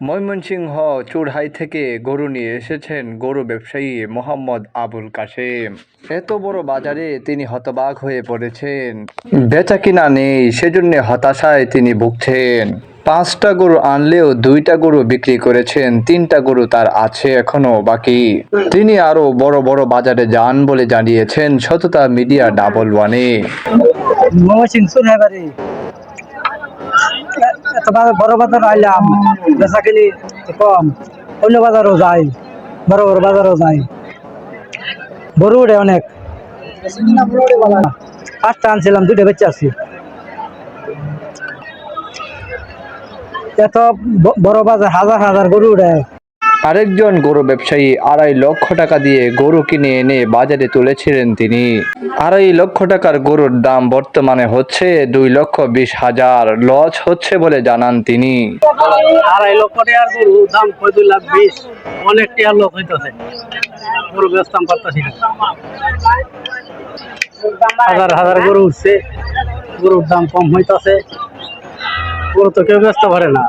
ময়মনসিংহ চুড়হাই থেকে গরু নিয়ে এসেছেন গরু ব্যবসায়ী মোহাম্মদ আবুল কাশেম। এত বড় বাজারে তিনি হতবাক হয়ে পড়েছেন। বেচা কিনা নেই সেজন্য হতাশায় তিনি ভুগছেন। পাঁচটা গরু আনলেও দুইটা গরু বিক্রি করেছেন তিনটা গরু তার আছে এখনও বাকি। তিনি আরও বড় বড় বাজারে যান বলে জানিয়েছেন সততা মিডিয়া ডাবল ওয়ানে। বড় বাজার আইলাম বেচা কিনি কম। অন্য বাজারও যাই, বড় বড় বাজারও যাই। বড় উঠে অনেক। পাঁচটা আনছিলাম দুটো বেঁচে আছি এত বড় বাজার, হাজার হাজার গরু উঠে। আরেকজন গরু ব্যবসায়ী আড়াই লক্ষ টাকা দিয়ে গরু কিনে এনে বাজারে তুলেছিলেন তিনি। আড়াই লক্ষ টাকার গরুর দাম বর্তমানে হচ্ছে দুই লক্ষ বিশ হাজার। লস হচ্ছে বলে জানান তিনি। আড়াই লক্ষ টাকার গরু, দাম দুই লাখ বিশ? অনেক লোক হইতেছে। গরু হাজার হাজার গরু উঠছে। গরুর দাম কম হইতেছে। গরু তো কেউ পারে না।